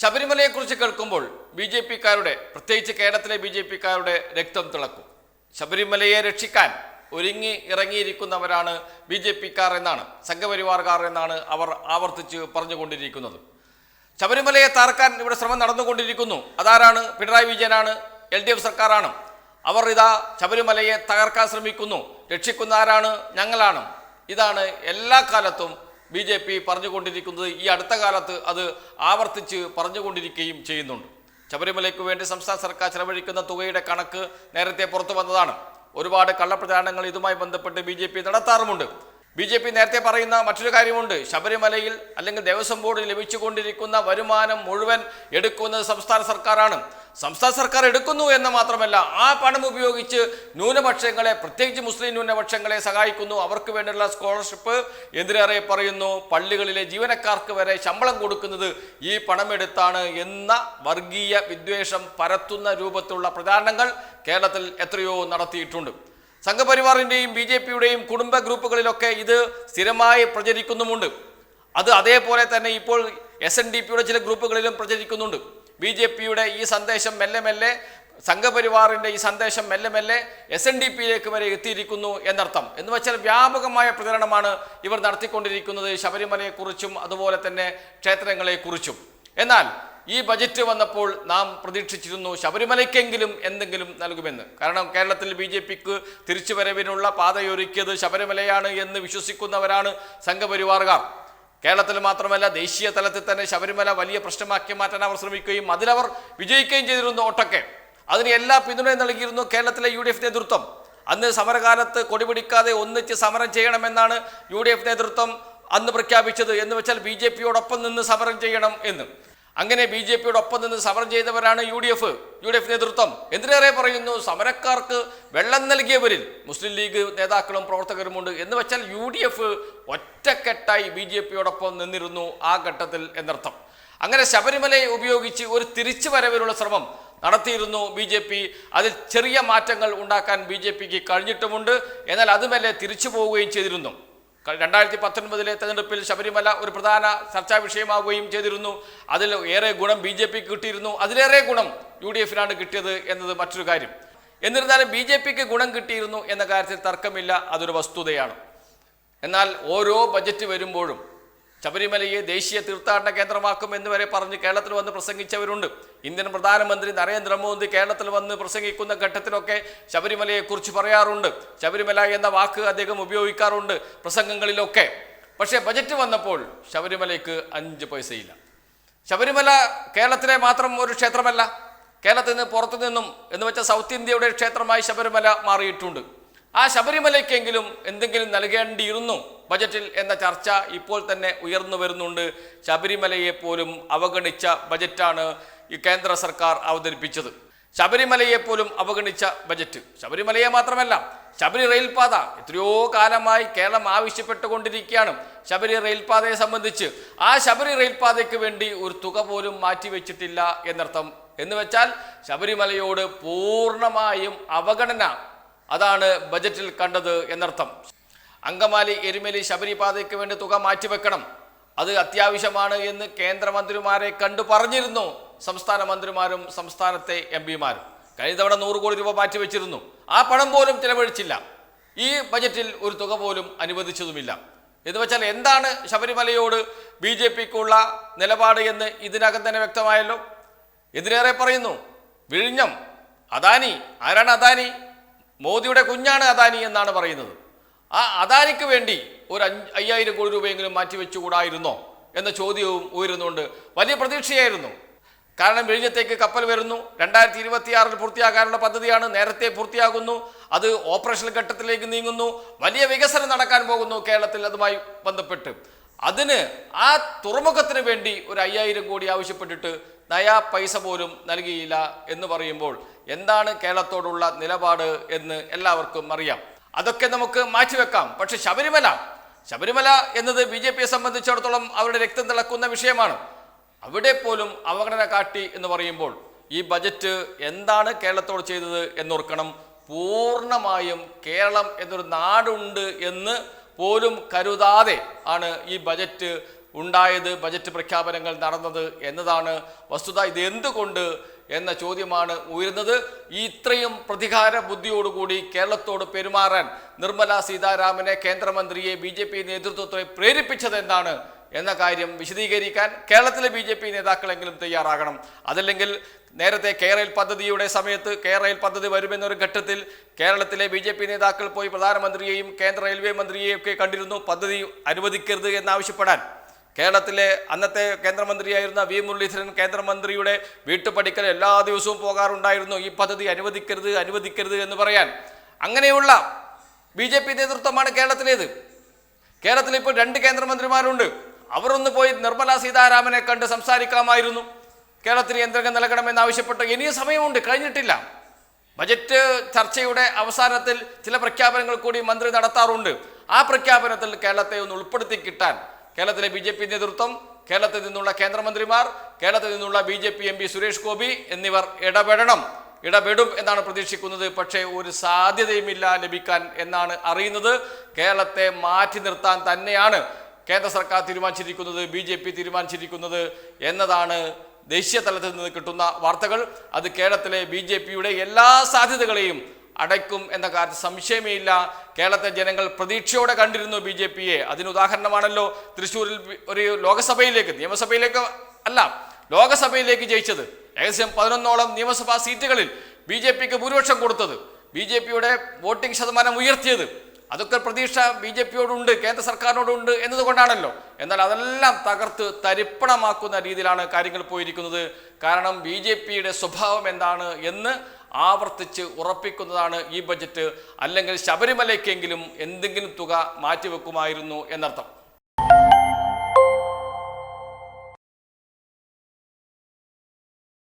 ശബരിമലയെക്കുറിച്ച് കേൾക്കുമ്പോൾ B J പിക്കാരുടെ പ്രത്യേകിച്ച് കേരളത്തിലെ ബി ജെ പിക്കാരുടെ രക്തം തിളക്കും. ശബരിമലയെ രക്ഷിക്കാൻ ഒരുങ്ങി ഇറങ്ങിയിരിക്കുന്നവരാണ് ബി ജെ പിക്കാർ എന്നാണ് സംഘപരിവാർക്കാർ എന്നാണ് അവർ ആവർത്തിച്ച് പറഞ്ഞുകൊണ്ടിരിക്കുന്നത്. ശബരിമലയെ താർക്കാൻ ഇവിടെ ശ്രമം നടന്നുകൊണ്ടിരിക്കുന്നു. അതാരാണ്? പിണറായി വിജയനാണ് എൽ ഡി എഫ് സർക്കാരാണ്. അവർ ഇതാ ശബരിമലയെ തകർക്കാൻ ശ്രമിക്കുന്നു. രക്ഷിക്കുന്ന ആരാണ്? ഞങ്ങളാണ്. ഇതാണ് എല്ലാ കാലത്തും ബി ജെ പി പറഞ്ഞുകൊണ്ടിരിക്കുന്നത് ഈ അടുത്ത കാലത്ത് അത് ആവർത്തിച്ച് പറഞ്ഞുകൊണ്ടിരിക്കുകയും ചെയ്യുന്നുണ്ട്. ശബരിമലയ്ക്ക് വേണ്ടി സംസ്ഥാന സർക്കാർ ചെലവഴിക്കുന്ന തുകയുടെ കണക്ക് നേരത്തെ പുറത്തു വന്നതാണ്. ഒരുപാട് കള്ളപ്രചാരണങ്ങൾ ഇതുമായി ബന്ധപ്പെട്ട് ബി ജെ പി നടത്താറുമുണ്ട്. ബി ജെ പി നേരത്തെ പറയുന്ന മറ്റൊരു കാര്യമുണ്ട്. ശബരിമലയിൽ അല്ലെങ്കിൽ ദേവസ്വം ബോർഡിൽ ലഭിച്ചുകൊണ്ടിരിക്കുന്ന വരുമാനം മുഴുവൻ എടുക്കുന്നത് സംസ്ഥാന സർക്കാരാണ്. സംസ്ഥാന സർക്കാർ എടുക്കുന്നു എന്ന് മാത്രമല്ല ആ പണം ഉപയോഗിച്ച് ന്യൂനപക്ഷങ്ങളെ പ്രത്യേകിച്ച് മുസ്ലിം ന്യൂനപക്ഷങ്ങളെ സഹായിക്കുന്നു. അവർക്ക് വേണ്ടിയുള്ള സ്കോളർഷിപ്പ് എന്തിനേറെ പറയുന്നു പള്ളികളിലെ ജീവനക്കാർക്ക് വരെ ശമ്പളം കൊടുക്കുന്നത് ഈ പണമെടുത്താണ് എന്ന വർഗീയ വിദ്വേഷം പരത്തുന്ന രൂപത്തിലുള്ള പ്രചാരണങ്ങൾ കേരളത്തിൽ എത്രയോ നടത്തിയിട്ടുണ്ട്. സംഘപരിവാറിന്റെയും ബി ജെ പിയുടെയും കുടുംബ ഗ്രൂപ്പുകളിലൊക്കെ ഇത് സ്ഥിരമായി പ്രചരിക്കുന്നുമുണ്ട്. അത് അതേപോലെ തന്നെ ഇപ്പോൾ എസ് എൻ ഡി പിയുടെ ചില ഗ്രൂപ്പുകളിലും പ്രചരിക്കുന്നുണ്ട്. ബി ജെ പിയുടെ ഈ സന്ദേശം മെല്ലെ മെല്ലെ സംഘപരിവാറിന്റെ ഈ സന്ദേശം മെല്ലെ മെല്ലെ എസ് എൻ ഡി പിയിലേക്ക് വരെ എത്തിയിരിക്കുന്നു എന്നർത്ഥം. എന്ന് വെച്ചാൽ വ്യാപകമായ പ്രചരണമാണ് ഇവർ നടത്തിക്കൊണ്ടിരിക്കുന്നത് ശബരിമലയെക്കുറിച്ചും അതുപോലെ തന്നെ ക്ഷേത്രങ്ങളെക്കുറിച്ചും. എന്നാൽ ഈ ബജറ്റ് വന്നപ്പോൾ നാം പ്രതീക്ഷിച്ചിരുന്നു ശബരിമലയ്ക്കെങ്കിലും എന്തെങ്കിലും നൽകുമെന്ന്. കാരണം കേരളത്തിൽ ബി ജെ പിക്ക് തിരിച്ചുവരവിനുള്ള പാതയൊരുക്കിയത് ശബരിമലയാണ് എന്ന് വിശ്വസിക്കുന്നവരാണ് സംഘപരിവാറുകാർ കേരളത്തിൽ മാത്രമല്ല ദേശീയ തലത്തിൽ തന്നെ ശബരിമല വലിയ പ്രശ്നമാക്കി മാറ്റാൻ അവർ ശ്രമിക്കുകയും അതിലവർ വിജയിക്കുകയും ചെയ്തിരുന്നു ഒട്ടൊക്കെ. അതിന് എല്ലാ പിന്തുണയും നൽകിയിരുന്നു കേരളത്തിലെ യു ഡി എഫ് നേതൃത്വം. അന്ന് സമരകാലത്ത് കൊടിപിടിക്കാതെ ഒന്നിച്ച് സമരം ചെയ്യണമെന്നാണ് യു ഡി എഫ് നേതൃത്വം അന്ന് പ്രഖ്യാപിച്ചത് എന്ന് വെച്ചാൽ ബി ജെ പിയോടൊപ്പം നിന്ന് സമരം ചെയ്യണം എന്ന്. അങ്ങനെ ബി ജെ പിയുടെ ഒപ്പം നിന്ന് സമരം ചെയ്തവരാണ് U D F. U D F നേതൃത്വം. എന്തിനേറെ പറയുന്നു? സമരക്കാർക്ക് വെള്ളം നൽകിയവരിൽ മുസ്ലിം ലീഗ് നേതാക്കളും പ്രവർത്തകരുമുണ്ട്. എന്ന് വെച്ചാൽ യു ഡി എഫ് ഒറ്റക്കെട്ടായി ബി ജെ പിയോടൊപ്പം നിന്നിരുന്നു ആ ഘട്ടത്തിൽ എന്നർത്ഥം. അങ്ങനെ ശബരിമലയെ ഉപയോഗിച്ച് ഒരു തിരിച്ചു വരവിലുള്ള ശ്രമം നടത്തിയിരുന്നു ബി ജെ പി. അതിൽ ചെറിയ മാറ്റങ്ങൾ ഉണ്ടാക്കാൻ ബി ജെ പിക്ക് കഴിഞ്ഞിട്ടുമുണ്ട്. എന്നാൽ അതുമല്ലേ തിരിച്ചു പോവുകയും ചെയ്തിരുന്നു. രണ്ടായിരത്തി പത്തൊൻപതിലെ തെരഞ്ഞെടുപ്പിൽ ശബരിമല ഒരു പ്രധാന ചർച്ചാ വിഷയമാവുകയും ചെയ്തിരുന്നു. അതിൽ ഏറെ ഗുണം ബി ജെ പിക്ക് കിട്ടിയിരുന്നു. അതിലേറെ ഗുണം യു ഡി എഫിനാണ് കിട്ടിയത് എന്നത് മറ്റൊരു കാര്യം. എന്നിരുന്നാലും ബി ജെ പിക്ക് ഗുണം കിട്ടിയിരുന്നു എന്ന കാര്യത്തിൽ തർക്കമില്ല. അതൊരു വസ്തുതയാണ്. എന്നാൽ ഓരോ ബജറ്റ് വരുമ്പോഴും ശബരിമലയെ ദേശീയ തീർത്ഥാടന കേന്ദ്രമാക്കും എന്ന് വരെ പറഞ്ഞ് കേരളത്തിൽ വന്ന് പ്രസംഗിച്ചവരുണ്ട്. ഇന്ത്യൻ പ്രധാനമന്ത്രി നരേന്ദ്രമോദി കേരളത്തിൽ വന്ന് പ്രസംഗിക്കുന്ന ഘട്ടത്തിലൊക്കെ ശബരിമലയെക്കുറിച്ച് പറയാറുണ്ട്. ശബരിമല എന്ന വാക്ക് അദ്ദേഹം ഉപയോഗിക്കാറുണ്ട് പ്രസംഗങ്ങളിലൊക്കെ. പക്ഷേ ബജറ്റ് വന്നപ്പോൾ ശബരിമലയ്ക്ക് അഞ്ച് പൈസയില്ല. ശബരിമല കേരളത്തിലെ മാത്രം ഒരു ക്ഷേത്രമല്ല. കേരളത്തിൽ നിന്ന് പുറത്തു നിന്നും എന്ന് വെച്ചാൽ സൗത്ത് ഇന്ത്യയുടെ ക്ഷേത്രമായി ശബരിമല മാറിയിട്ടുണ്ട്. ആ ശബരിമലയ്ക്കെങ്കിലും എന്തെങ്കിലും നൽകേണ്ടിയിരുന്നു ബജറ്റിൽ എന്ന ചർച്ച ഇപ്പോൾ തന്നെ ഉയർന്നു വരുന്നുണ്ട്. ശബരിമലയെ പോലും അവഗണിച്ച ബജറ്റാണ് ഈ കേന്ദ്ര സർക്കാർ അവതരിപ്പിച്ചത്. ശബരിമലയെ പോലും അവഗണിച്ച ബജറ്റ്. ശബരിമലയെ മാത്രമല്ല ശബരി റെയിൽപാത എത്രയോ കാലമായി കേരളം ആവശ്യപ്പെട്ടുകൊണ്ടിരിക്കുകയാണ്. ശബരി റെയിൽപാതയെ സംബന്ധിച്ച് ആ ശബരി റെയിൽപാതയ്ക്ക് വേണ്ടി ഒരു തുക പോലും മാറ്റിവെച്ചിട്ടില്ല എന്നർത്ഥം. എന്ന് വെച്ചാൽ ശബരിമലയോട് പൂർണമായും അവഗണന അതാണ് ബജറ്റിൽ കണ്ടത് എന്നർത്ഥം. അങ്കമാലി എരുമേലി ശബരിപാതയ്ക്ക് വേണ്ടി തുക മാറ്റിവെക്കണം. അത് അത്യാവശ്യമാണ് എന്ന് കേന്ദ്രമന്ത്രിമാരെ കണ്ടു പറഞ്ഞിരുന്നു. സംസ്ഥാന മന്ത്രിമാരും സംസ്ഥാനത്തെ എം പിമാരും. കഴിഞ്ഞ തവണ നൂറ് കോടി രൂപ മാറ്റിവെച്ചിരുന്നു. ആ പണം പോലും ചെലവഴിച്ചില്ല. ഈ ബജറ്റിൽ ഒരു തുക പോലും അനുവദിച്ചതുമില്ല. എന്ന് വെച്ചാൽ എന്താണ് ശബരിമലയോട് ബി ജെ പിക്കുള്ള നിലപാട് എന്ന് ഇതിനകം തന്നെ വ്യക്തമായല്ലോ. എന്തിനേറെ പറയുന്നു വിഴിഞ്ഞം അദാനി ആരാണ് അദാനി? മോദിയുടെ കുഞ്ഞാണ് അദാനി എന്നാണ് പറയുന്നത്. ആ അദാനിക്ക് വേണ്ടി ഒരു അഞ്ച് അയ്യായിരം കോടി രൂപയെങ്കിലും മാറ്റിവെച്ചുകൂടായിരുന്നോ? എന്ന ചോദ്യവും ഉയരുന്നുണ്ട്. വലിയ പ്രതീക്ഷയായിരുന്നു. കാരണം വിഴിഞ്ഞത്തേക്ക് കപ്പൽ വരുന്നു. രണ്ടായിരത്തി ഇരുപത്തിയാറിൽ പൂർത്തിയാക്കാനുള്ള പദ്ധതിയാണ് നേരത്തെ പൂർത്തിയാകുന്നു. അത് ഓപ്പറേഷൻ ഘട്ടത്തിലേക്ക് നീങ്ങുന്നു. വലിയ വികസനം നടക്കാൻ പോകുന്നു കേരളത്തിൽ അതുമായി ബന്ധപ്പെട്ട്. അതിന് ആ തുറമുഖത്തിന് വേണ്ടി ഒരു അയ്യായിരം കോടി ആവശ്യപ്പെട്ടിട്ട് നയാ പൈസ പോലും നൽകിയില്ല എന്ന് പറയുമ്പോൾ എന്താണ് കേരളത്തോടുള്ള നിലപാട് എന്ന് എല്ലാവർക്കും അറിയാം. അതൊക്കെ നമുക്ക് മാറ്റിവെക്കാം പക്ഷെ ശബരിമല ശബരിമല എന്നത് ബി ജെ പിയെ സംബന്ധിച്ചിടത്തോളം അവരുടെ രക്തം തിളക്കുന്ന വിഷയമാണ്. അവിടെ പോലും അവഗണന കാട്ടി എന്ന് പറയുമ്പോൾ ഈ ബജറ്റ് എന്താണ് കേരളത്തോട് ചെയ്തത് എന്നോർക്കണം. പൂർണമായും കേരളം എന്നൊരു നാടുണ്ട് എന്ന് പോലും കരുതാതെ ആണ് ഈ ബജറ്റ് ഉണ്ടായത് ബജറ്റ് പ്രഖ്യാപനങ്ങൾ നടന്നത് എന്നതാണ് വസ്തുത. ഇത് എന്തുകൊണ്ട് എന്ന ചോദ്യമാണ് ഉയരുന്നത്. ഈ ഇത്രയും പ്രതികാര ബുദ്ധിയോടുകൂടി കേരളത്തോട് പെരുമാറാൻ നിർമ്മല സീതാരാമനെ കേന്ദ്രമന്ത്രിയെ ബി ജെ പി നേതൃത്വത്തെ പ്രേരിപ്പിച്ചത് എന്താണ് എന്ന കാര്യം വിശദീകരിക്കാൻ കേരളത്തിലെ ബി ജെ പി നേതാക്കളെങ്കിലും തയ്യാറാകണം. അതല്ലെങ്കിൽ നേരത്തെ കേരയിൽ പദ്ധതിയുടെ സമയത്ത് കേരയിൽ പദ്ധതി വരുമെന്നൊരു ഘട്ടത്തിൽ കേരളത്തിലെ ബി ജെ പി നേതാക്കൾ പോയി പ്രധാനമന്ത്രിയെയും കേന്ദ്ര റെയിൽവേ മന്ത്രിയെയും ഒക്കെ കണ്ടിരുന്നു. പദ്ധതി അനുവദിക്കരുത് എന്നാവശ്യപ്പെടാൻ. കേരളത്തിലെ അന്നത്തെ കേന്ദ്രമന്ത്രിയായിരുന്ന വി മുരളീധരൻ കേന്ദ്രമന്ത്രിയുടെ വീട്ടുപടിക്കൽ എല്ലാ ദിവസവും പോകാറുണ്ടായിരുന്നു. ഈ പദ്ധതി അനുവദിക്കരുത് അനുവദിക്കരുത് എന്ന് പറയാൻ. അങ്ങനെയുള്ള ബി ജെ പി നേതൃത്വമാണ് കേരളത്തിലേത്. കേരളത്തിൽ ഇപ്പോൾ രണ്ട് കേന്ദ്രമന്ത്രിമാരുണ്ട്. അവരൊന്ന് പോയി നിർമ്മല സീതാരാമനെ കണ്ട് സംസാരിക്കാമായിരുന്നു. കേരളത്തിന് യന്ത്രങ്ങൾ നൽകണമെന്ന് ആവശ്യപ്പെട്ട്. ഇനിയും സമയമുണ്ട് കഴിഞ്ഞിട്ടില്ല. ബജറ്റ് ചർച്ചയുടെ അവസാനത്തിൽ ചില പ്രഖ്യാപനങ്ങൾ കൂടി മന്ത്രി നടത്താറുണ്ട്. ആ പ്രഖ്യാപനത്തിൽ കേരളത്തെ ഒന്ന് ഉൾപ്പെടുത്തി കിട്ടാൻ കേരളത്തിലെ ബി ജെ പി നേതൃത്വം കേരളത്തിൽ നിന്നുള്ള കേന്ദ്രമന്ത്രിമാർ കേരളത്തിൽ നിന്നുള്ള B J P M P Suresh Gopi എന്നിവർ ഇടപെടണം ഇടപെടും എന്നാണ് പ്രതീക്ഷിക്കുന്നത്. പക്ഷേ ഒരു സാധ്യതയുമില്ല ലഭിക്കാൻ എന്നാണ് അറിയുന്നത്. കേരളത്തെ മാറ്റി നിർത്താൻ തന്നെയാണ് കേന്ദ്ര സർക്കാർ തീരുമാനിച്ചിരിക്കുന്നത് ബി ജെ പി തീരുമാനിച്ചിരിക്കുന്നത് എന്നതാണ് ദേശീയ തലത്തിൽ നിന്ന് കിട്ടുന്ന വാർത്തകൾ. അത് കേരളത്തിലെ ബി ജെ പിയുടെ എല്ലാ സാധ്യതകളെയും അടയ്ക്കും എന്ന കാര്യത്തിൽ സംശയമേ ഇല്ല. കേരളത്തെ ജനങ്ങൾ പ്രതീക്ഷയോടെ കണ്ടിരുന്നു ബി ജെ പിയെ. അതിന് ഉദാഹരണമാണല്ലോ തൃശ്ശൂരിൽ ഒരു ലോകസഭയിലേക്ക് നിയമസഭയിലേക്ക് അല്ല ലോകസഭയിലേക്ക് ജയിച്ചത്. ഏകദേശം പതിനൊന്നോളം നിയമസഭാ സീറ്റുകളിൽ ബി ജെ പിക്ക് ഭൂരിപക്ഷം കൊടുത്തത്. ബി ജെ പിയുടെ വോട്ടിംഗ് ശതമാനം ഉയർത്തിയത്. അതൊക്കെ പ്രതീക്ഷ ബി ജെ പിയോടുണ്ട് കേന്ദ്ര സർക്കാരിനോടുണ്ട് എന്നതുകൊണ്ടാണല്ലോ. എന്നാൽ അതെല്ലാം തകർത്ത് തരിപ്പണമാക്കുന്ന രീതിയിലാണ് കാര്യങ്ങൾ പോയിരിക്കുന്നത്. കാരണം ബി ജെ പിയുടെ സ്വഭാവം എന്താണ് എന്ന് ആവർത്തിച്ച് ഉറപ്പിക്കുന്നതാണ് ഈ ബജറ്റ്. അല്ലെങ്കിൽ ശബരിമലയ്ക്കെങ്കിലും എന്തെങ്കിലും തുക മാറ്റിവെക്കുമായിരുന്നു എന്നർത്ഥം.